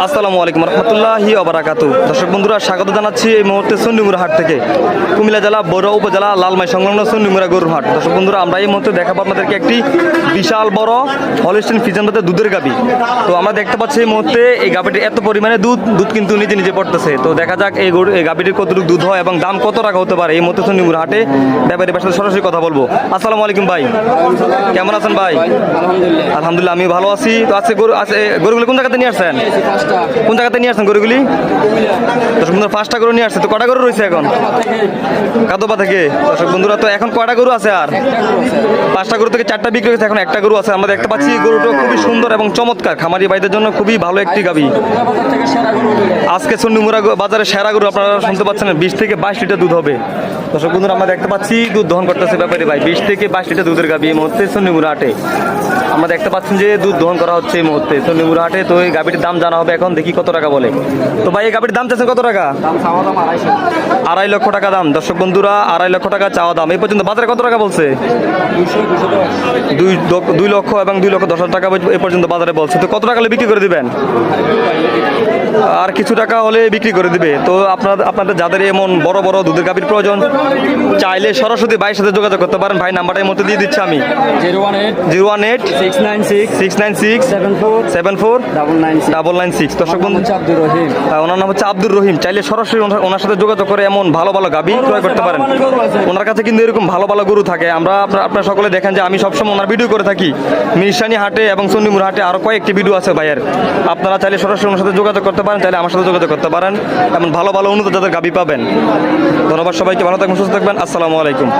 আসসালামু আলাইকুম রহমতুল্লাহি অবরাকাতু দর্শক বন্ধুরা স্বাগত জানাচ্ছি এই মুহূর্তে সন্ডিমুরা হাট থেকে। কুমিল্লা জেলা বড়ুয়া উপজেলা লালমাই সংলগ্ন সন্ডিমুরা গরুর হাট। দর্শক বন্ধুরা আমরা এই মুহূর্তে দেখাবো আপনাদেরকে একটি বিশাল বড় হলিস্টিন ফিজানটাতে দুধের গাবি। তো আমরা দেখতে পাচ্ছি এই মুহূর্তে এই গাবিটির এত পরিমাণে দুধ দুধ কিন্তু নিজে নিজে পড়তেছে। তো দেখা যাক এই গরু এই গাবিটির কতটুকু দুধ হয় এবং দাম কত টাকা হতে পারে এই মুহূর্তে সন্ডিমুরা হাটে। ব্যাপারী সাথে সরাসরি কথা বলব। আসসালামু আলাইকুম ভাই। কেমন আছেন ভাই? আলহামদুলিল্লাহ। আলহামদুলিল্লাহ আমি ভালো আছি। তো আজকে গরু আছে গরুগুলো কোন জায়গাতে নিয়ে আসছেন? কোন জায়গাতে নিয়ে আসছেন গরুগুলি? দর্শক বন্ধুরা পাঁচটা গরু নিয়ে আসছে। তো কটা গরু রয়েছে এখন? কাদোপা থেকে দর্শক বন্ধুরা, তো এখন কটা গরু আছে আর? পাঁচটা গরু থেকে চারটা বিক্রি হয়েছে, এখন একটা গরু আছে। আমরা দেখতে পাচ্ছি গরুটা খুবই সুন্দর এবং চমৎকার। খামারি ভাইদের জন্য খুবই ভালো একটি গাবি। আজকে চন্ডিমুরা বাজারে সেরা গরু আপনারা শুনতে পাচ্ছেন, বিশ থেকে বাইশ লিটার দুধ হবে। দর্শক বন্ধুরা, আমরা দেখতে পাচ্ছি দুধ দহন করতেছে ব্যাপারে ভাই। বিশ থেকে বাইশ লিটার দুধের গাবি এই মুহূর্তে চন্ডিমুরা হাটে। আমরা দেখতে পাচ্ছেন যে দুধ দহন করা হচ্ছে এই মুহূর্তে। চন্ডিমুরা হাটে, তো এই গাবিটির দাম জানা হবে এখন দেখি কত টাকা বলে। তো ভাই এই গাবিটির দাম চাচ্ছেন কত টাকা? আড়াই লক্ষ টাকা দাম। দর্শক বন্ধুরা আড়াই লক্ষ টাকা চাওয়া দাম। এই পর্যন্ত বাজারে কত টাকা বলছে? দুই লক্ষ- দুই লক্ষ এবং দুই লক্ষ দশ হাজার টাকা এ পর্যন্ত বাজারে বলছে। তো কত টাকা বিক্রি করে দিবেন? আর কিছু টাকা হলে বিক্রি করে দিবে। তো আপনার আপনাদের যাদের এমন বড় বড় দুধের গাভীর প্রয়োজন চাইলে সরাসরি ভাইয়ের সাথে যোগাযোগ করতে পারেন। ভাই নাম্বারটা এই মধ্যে দিয়ে দিচ্ছি আমি। Zero one eight zero one eight six nine six six nine six seven four seven four double nine double nine six দর্শক বন্ধু আব্দুর রহিম। ওনার নাম হচ্ছে আব্দুর রহিম। চাইলে সরাসরি ওনার- ওনার সাথে যোগাযোগ করে এমন ভালো ভালো গাবি ক্রয় করতে পারেন। ওনার কাছে কিন্তু এরকম ভালো ভালো গরু থাকে। আমরা আপনার আপনার সকলে দেখেন যে আমি সবসময় ওনার ভিডিও করে থাকি। মিরসানি হাটে এবং চন্ডিমুর হাটে আরও কয়েকটি ভিডিও আছে ভাইয়ের। আপনারা চাইলে সরাসরি ওনার সাথে যোগাযোগ করতে পারেন চাইলে আমার সাথে যোগাযোগ করতে পারেন। এমন ভালো ভালো উন্নত যাদের গাবি পাবেন। ধন্যবাদ সবাইকে ভালো থাকবেন সুস্থ থাকবেন। আসসালামু আলাইকুম।